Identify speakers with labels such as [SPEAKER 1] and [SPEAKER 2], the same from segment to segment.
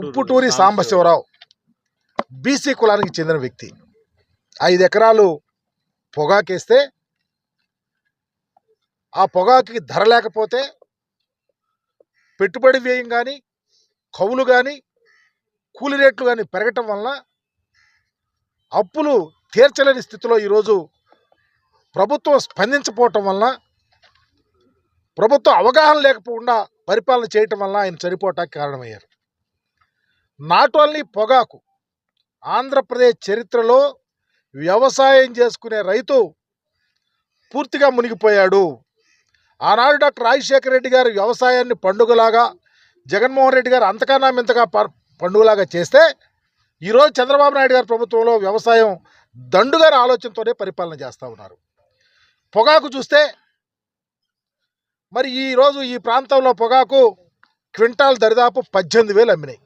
[SPEAKER 1] Upputuri Sambasivarao BC కులానికి చెందిన వ్యక్తి. ఐదు ఎకరాలు పొగాకేస్తే ఆ పొగాకి ధర లేకపోతే పెట్టుబడి వ్యయం కానీ కవులు కానీ కూలి రేట్లు కానీ పెరగటం వలన అప్పులు తీర్చలేని స్థితిలో ఈరోజు ప్రభుత్వం స్పందించకపోవటం వలన ప్రభుత్వం అవగాహన లేకపోకుండా పరిపాలన చేయటం వలన ఆయన చనిపోవటానికి కారణమయ్యారు. నాట్ ఓన్లీ పొగాకు. ఆంధ్రప్రదేశ్ చరిత్రలో వ్యవసాయం చేసుకునే రైతు పూర్తిగా మునిగిపోయాడు. ఆనాడు డాక్టర్ రాజశేఖర రెడ్డి గారు వ్యవసాయాన్ని పండుగలాగా జగన్మోహన్ రెడ్డి గారు అంతకన్నా మింతగా ప- పండుగలాగా చేస్తే ఈరోజు చంద్రబాబు నాయుడు గారి ప్రభుత్వంలో వ్యవసాయం దండుగారి ఆలోచనతోనే పరిపాలన చేస్తూ ఉన్నారు. పొగాకు చూస్తే మరి ఈరోజు ఈ ప్రాంతంలో పొగాకు క్వింటాల్ దరిదాపు పద్దెనిమిది వేలు అమ్మినాయి.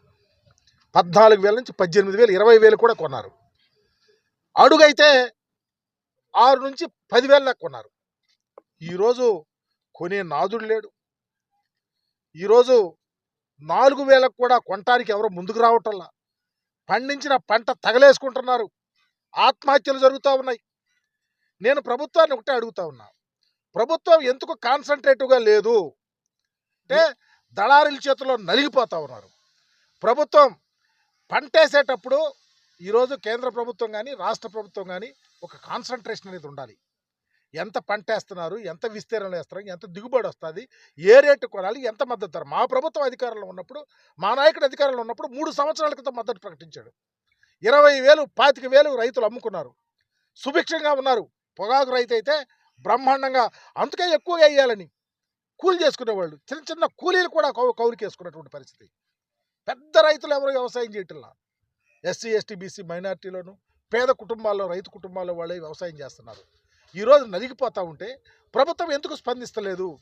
[SPEAKER 1] పద్నాలుగు వేల నుంచి పద్దెనిమిది వేలు ఇరవై వేలు కూడా కొన్నారు. అడుగైతే ఆరు నుంచి పదివేల దాకా కొన్నారు. ఈరోజు కొనే నాదుడు లేడు. ఈరోజు నాలుగు వేలకు కూడా కొనటానికి ఎవరు ముందుకు రావటంలా. పండించిన పంట తగలేసుకుంటున్నారు. ఆత్మహత్యలు జరుగుతూ ఉన్నాయి. నేను ప్రభుత్వాన్ని ఒకటే అడుగుతా ఉన్నా. ప్రభుత్వం ఎందుకు కాన్సన్ట్రేటివ్గా లేదు? అంటే దళారుల చేతిలో నలిగిపోతూ ఉన్నారు. ప్రభుత్వం పంటేసేటప్పుడు ఈరోజు కేంద్ర ప్రభుత్వం కానీ రాష్ట్ర ప్రభుత్వం కానీ ఒక కాన్సన్ట్రేషన్ అనేది ఉండాలి. ఎంత పంట వేస్తున్నారు ఎంత విస్తీర్ణం వేస్తున్నారు ఎంత దిగుబడి వస్తుంది ఏ రేటు కొనాలి ఎంత మద్దతు ధర మా ప్రభుత్వం అధికారంలో ఉన్నప్పుడు మా నాయకుడు అధికారంలో ఉన్నప్పుడు మూడు సంవత్సరాల క్రితం మద్దతు ప్రకటించాడు. ఇరవై వేలు పాతిక వేలు రైతులు అమ్ముకున్నారు. సుభిక్షంగా ఉన్నారు. పొగాకు రైతు అయితే బ్రహ్మాండంగా అందుకే ఎక్కువగా వేయాలని కూలి చేసుకునేవాళ్ళు. చిన్న చిన్న కూలీలు కూడా కౌ కౌలుకి వేసుకున్నటువంటి పరిస్థితి. పెద్ద రైతులు ఎవరు వ్యవసాయం చేయటంలా? ఎస్సీ ఎస్టీ బీసీ మైనార్టీలోను పేద కుటుంబాల్లో రైతు కుటుంబాల్లో వాళ్ళే వ్యవసాయం చేస్తున్నారు. ఈరోజు నలిగిపోతూ ఉంటే ప్రభుత్వం ఎందుకు స్పందిస్తలేదు?